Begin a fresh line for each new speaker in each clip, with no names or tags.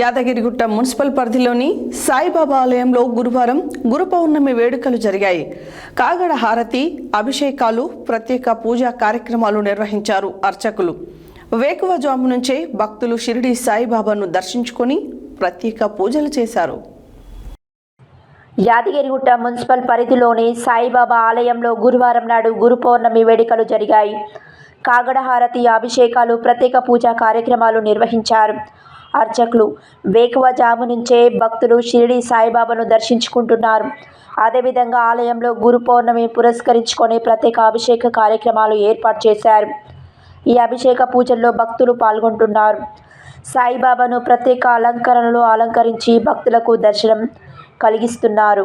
Yadagirigutta municipal పరిధిలోని సాయిబాబా ఆలయంలో గురువారం గురు పౌర్ణమి వేడుకలు జరిగాయి. కాగడ హారతి అభిషేకాలు ప్రత్యేక పూజా కార్యక్రమాలు నిర్వహించారు అర్చకులు. వేకువజాము నుంచే భక్తులు షిరిడి సాయిబాబాను దర్శించుకొని ప్రత్యేక పూజలు చేశారు.
యాదగిరిగుట్ట మున్సిపల్ పరిధిలోని సాయిబాబా ఆలయంలో గురువారం నాడు గురు పౌర్ణమి వేడుకలు జరిగాయి. కాగడహారతి అభిషేకాలు ప్రత్యేక పూజా కార్యక్రమాలు నిర్వహించారు. అర్చకులు. వేకువజాము నుంచే భక్తులు షిరిడి సాయిబాబాను దర్శించుకుంటున్నారు. అదేవిధంగా ఆలయంలో గురు పౌర్ణమి పురస్కరించుకొని ప్రత్యేక అభిషేక కార్యక్రమాలు ఏర్పాటు చేశారు. ఈ అభిషేక పూజల్లో భక్తులు పాల్గొంటున్నారు. సాయిబాబాను ప్రత్యేక అలంకరణలు అలంకరించి భక్తులకు దర్శనం కలిగిస్తున్నారు.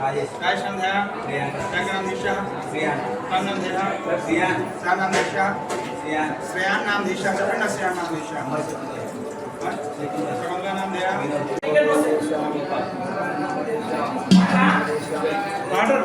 రాజేష్
కాశంధ్య ప్రియాన్
శంకరం దిశ ప్రియాన్ కందం దిశ ప్రియాన్ సాగం దిశ ప్రియాన్ శ్రేయాన్ నామ దిశ చెప్పండి శ్రేయాన్ నామ దిశ కమల్గా నామ దిశ వాటర్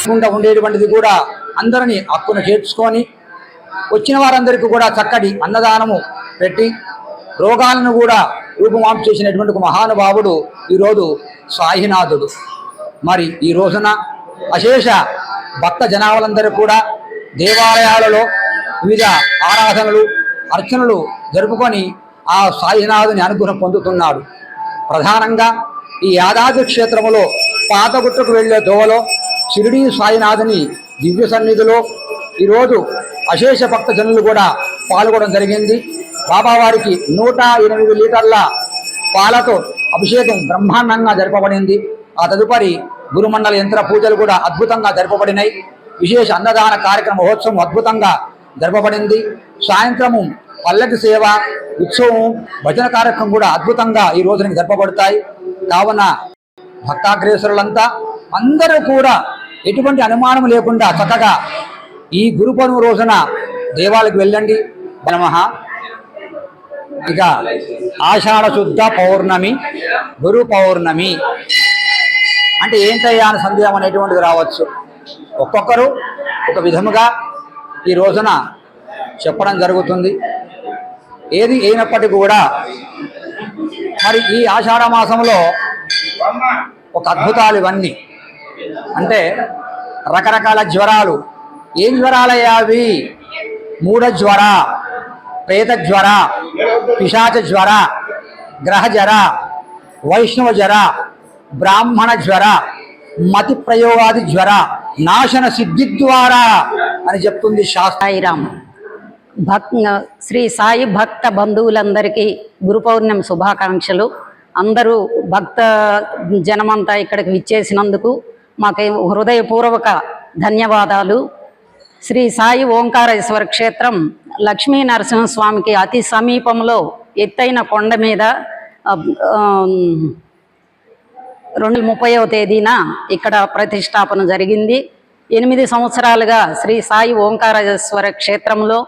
కాకుండా ఉండేటువంటిది కూడా అందరినీ హక్కును చేర్చుకొని వచ్చిన వారందరికీ కూడా చక్కటి అన్నదానము పెట్టి రోగాలను కూడా రూపమాపు చేసినటువంటి ఒక మహానుభావుడు ఈరోజు సాయినాథుడు. మరి ఈ రోజున అశేష భక్త జనాలందరూ కూడా దేవాలయాలలో వివిధ ఆరాధనలు అర్చనలు జరుపుకొని ఆ సాయినాథుని అనుగ్రహం పొందుతున్నాడు. ప్రధానంగా ఈ యాదాద్రి క్షేత్రములో పాతగుట్టకు వెళ్ళే దోవలో షిరిడి సాయినాథుని దివ్య సన్నిధిలో ఈరోజు అశేష భక్తజనులు కూడా పాల్గొనడం జరిగింది. బాబావారికి నూట ఎనిమిది లీటర్ల పాలతో అభిషేకం బ్రహ్మాండంగా జరపబడింది. ఆ తదుపరి గురుమండల యంత్ర పూజలు కూడా అద్భుతంగా జరపబడినాయి. విశేష అన్నదాన కార్యక్రమ మహోత్సవం అద్భుతంగా జరపబడింది సాయంత్రము పల్లకి సేవ ఉత్సవం భజన కార్యక్రమం కూడా అద్భుతంగా ఈ రోజునకి జరపబడతాయి. కావున భక్తాగ్రేసరులంతా అందరూ కూడా ఎటువంటి అనుమానం లేకుండా చక్కగా ఈ గురు పౌర్ణమి రోజున దేవాలకు వెళ్ళండి. నమ. ఇక ఆషాఢ శుద్ధ పౌర్ణమి గురు పౌర్ణమి. అంటే ఏంటయ్యా అని సందేహం అనేటువంటిది రావచ్చు. ఒక్కొక్కరు ఒక విధముగా ఈ రోజున చెప్పడం జరుగుతుంది. ఏది అయినప్పటికీ కూడా మరి ఈ ఆషాఢ మాసంలో ఒక అద్భుతాలు ఇవన్నీ. అంటే రకరకాల జ్వరాలు. ఏం జ్వరాలయ్యా అవి? మూఢ జ్వర ప్రేత జ్వర పిశాచ జ్వర గ్రహ జ్వర వైష్ణవ జ్వర బ్రాహ్మణ జ్వర మతి ప్రయోగాది జ్వర నాశన సిద్ధి ద్వారా అని చెప్తుంది శాస్త్రం.
సాయిరామ్. భక్ శ్రీ సాయి భక్త బంధువులందరికీ గురు పౌర్ణమి శుభాకాంక్షలు. అందరూ భక్త జనమంతా ఇక్కడికి విచ్చేసినందుకు మాకు హృదయపూర్వక ధన్యవాదాలు. శ్రీ సాయి ఓంకారేశ్వర క్షేత్రం లక్ష్మీ నరసింహస్వామికి అతి సమీపంలో ఎత్తైన కొండ మీద రెండు ముప్పైవ తేదీన ఇక్కడ ప్రతిష్టాపన జరిగింది. ఎనిమిది సంవత్సరాలుగా శ్రీ సాయి ఓంకారేశ్వర క్షేత్రంలో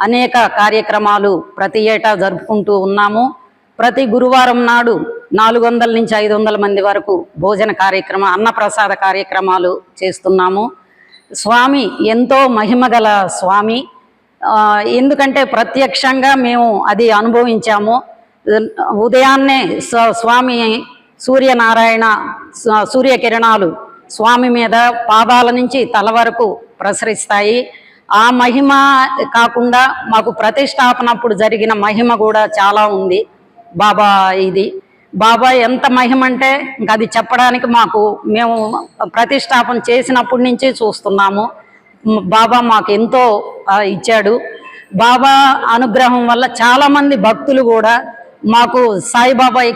అనేక కార్యక్రమాలు ప్రతి ఏటా జరుపుకుంటూ ఉన్నాము. ప్రతి గురువారం నాడు నాలుగు వందల నుంచి ఐదు వందల మంది వరకు భోజన కార్యక్రమ అన్నప్రసాద కార్యక్రమాలు చేస్తున్నాము. స్వామి ఎంతో మహిమగల స్వామి. ఎందుకంటే ప్రత్యక్షంగా మేము అది అనుభవించాము. ఉదయాన్నే స్వామి సూర్యనారాయణ సూర్యకిరణాలు స్వామి మీద పాదాల నుంచి తల వరకు ప్రసరిస్తాయి. ఆ మహిమ కాకుండా మాకు ప్రతిష్టాపనప్పుడు జరిగిన మహిమ కూడా చాలా ఉంది. బాబా ఇది. బాబా ఎంత మహిమ అంటే ఇంకా అది చెప్పడానికి మాకు మేము ప్రతిష్టాపన చేసినప్పటి నుంచి చూస్తున్నాము. బాబా మాకు ఎంతో ఇచ్చాడు. బాబా అనుగ్రహం వల్ల చాలామంది భక్తులు కూడా మాకు సాయిబాబా